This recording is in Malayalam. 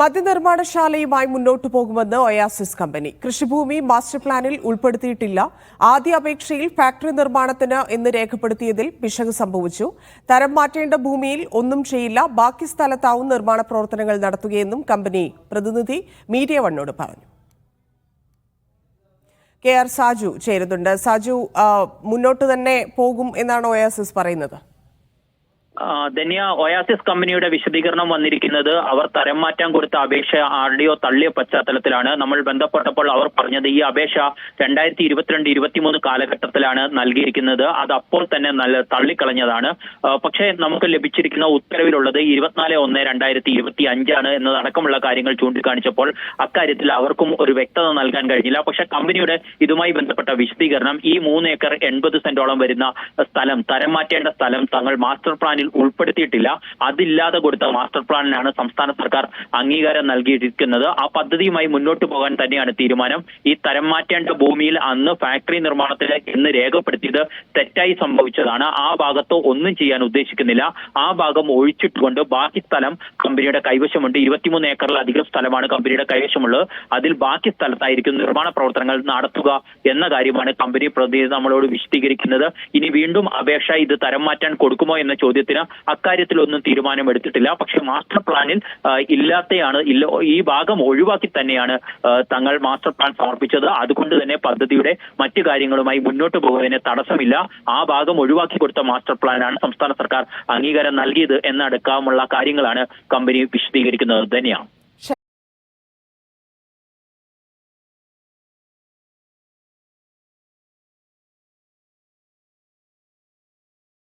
മദ്യനിർമ്മാണശാലയുമായി മുന്നോട്ടു പോകുമെന്ന് ഒയാസിസ് കമ്പനി കൃഷിഭൂമി മാസ്റ്റർ പ്ലാനിൽ ഉൾപ്പെടുത്തിയിട്ടില്ല. ആദ്യ അപേക്ഷയിൽ ഫാക്ടറി നിർമ്മാണത്തിന് എന്ന് രേഖപ്പെടുത്തിയതിൽ പിശക് സംഭവിച്ചു. തരം മാറ്റേണ്ട ഭൂമിയിൽ ഒന്നും ചെയ്യില്ല. ബാക്കി സ്ഥലത്താവും നിർമ്മാണ പ്രവർത്തനങ്ങൾ നടത്തുകയെന്നും കമ്പനി പ്രതിനിധി മീഡിയ വണ്ണോട് പറഞ്ഞു. കെ ആർ സാജു ചേരുന്നുണ്ട്. സാജു മുന്നോട്ട് തന്നെ പോകും എന്നാണ് ഒയാസിസ് പറയുന്നത്? ധന്യ ഒയാസിസ് കമ്പനിയുടെ വിശദീകരണം വന്നിരിക്കുന്നത് അവർ തരം മാറ്റാൻ കൊടുത്ത അപേക്ഷ ആർ ഡി ഒ തള്ളിയ പശ്ചാത്തലത്തിലാണ്. നമ്മൾ ബന്ധപ്പെട്ടപ്പോൾ അവർ പറഞ്ഞത് ഈ അപേക്ഷ രണ്ടായിരത്തി ഇരുപത്തിരണ്ട് ഇരുപത്തിമൂന്ന് കാലഘട്ടത്തിലാണ് നൽകിയിരിക്കുന്നത്. അത് അപ്പോൾ തന്നെ നല്ല തള്ളിക്കളഞ്ഞതാണ്. പക്ഷേ നമുക്ക് ലഭിച്ചിരിക്കുന്ന ഉത്തരവിലുള്ളത് ഇരുപത്തിനാല് ഒന്ന് രണ്ടായിരത്തി ഇരുപത്തി അഞ്ചാണ് എന്നതടക്കമുള്ള കാര്യങ്ങൾ ചൂണ്ടിക്കാണിച്ചപ്പോൾ അക്കാര്യത്തിൽ അവർക്കും ഒരു വ്യക്തത നൽകാൻ കഴിഞ്ഞില്ല. പക്ഷെ കമ്പനിയുടെ ഇതുമായി ബന്ധപ്പെട്ട വിശദീകരണം ഈ മൂന്ന് ഏക്കർ എൺപത് സെന്റോളം വരുന്ന സ്ഥലം തരം മാറ്റേണ്ട സ്ഥലം തങ്ങൾ മാസ്റ്റർ പ്ലാനിൽ ഉൾപ്പെടുത്തിയിട്ടില്ല. അതില്ലാതെ കൊടുത്ത മാസ്റ്റർ പ്ലാനിനാണ് സംസ്ഥാന സർക്കാർ അംഗീകാരം നൽകിയിരിക്കുന്നത്. ആ പദ്ധതിയുമായി മുന്നോട്ട് പോകാൻ തന്നെയാണ് തീരുമാനം. ഈ തരം മാറ്റേണ്ട ഭൂമിയിൽ അന്ന് ഫാക്ടറി നിർമ്മാണത്തിന് എന്ന് രേഖപ്പെടുത്തിയത് തെറ്റായി സംഭവിച്ചതാണ്. ആ ഭാഗത്ത് ഒന്നും ചെയ്യാൻ ഉദ്ദേശിക്കുന്നില്ല. ആ ഭാഗം ഒഴിച്ചിട്ടുകൊണ്ട് ബാക്കി സ്ഥലം കമ്പനിയുടെ കൈവശമുണ്ട്. ഇരുപത്തിമൂന്ന് ഏക്കറിലധികം സ്ഥലമാണ് കമ്പനിയുടെ കൈവശമുള്ളത്. അതിൽ ബാക്കി സ്ഥലത്തായിരിക്കും നിർമ്മാണ പ്രവർത്തനങ്ങൾ നടത്തുക എന്ന കാര്യമാണ് കമ്പനി പ്രതിനിധി നമ്മളോട് വിശദീകരിക്കുന്നത്. ഇനി വീണ്ടും അപേക്ഷ ഇത് തരം മാറ്റാൻ കൊടുക്കുമോ എന്ന ചോദ്യത്തിന് അക്കാര്യത്തിലൊന്നും തീരുമാനമെടുത്തിട്ടില്ല. പക്ഷേ മാസ്റ്റർ പ്ലാനിൽ ഇല്ലാത്തയാണ് ഇല്ല ഈ ഭാഗം ഒഴിവാക്കി തന്നെയാണ് തങ്ങൾ മാസ്റ്റർ പ്ലാൻ സമർപ്പിച്ചത്. അതുകൊണ്ട് തന്നെ പദ്ധതിയുടെ മറ്റു കാര്യങ്ങളുമായി മുന്നോട്ട് പോകുന്നതിന് തടസ്സമില്ല. ആ ഭാഗം ഒഴിവാക്കി കൊടുത്ത മാസ്റ്റർ പ്ലാനാണ് സംസ്ഥാന സർക്കാർ അംഗീകാരം നൽകിയത് എന്നടക്കമുള്ള കാര്യങ്ങളാണ് കമ്പനി വിശദീകരിക്കുന്നത്. തന്നെയാണ്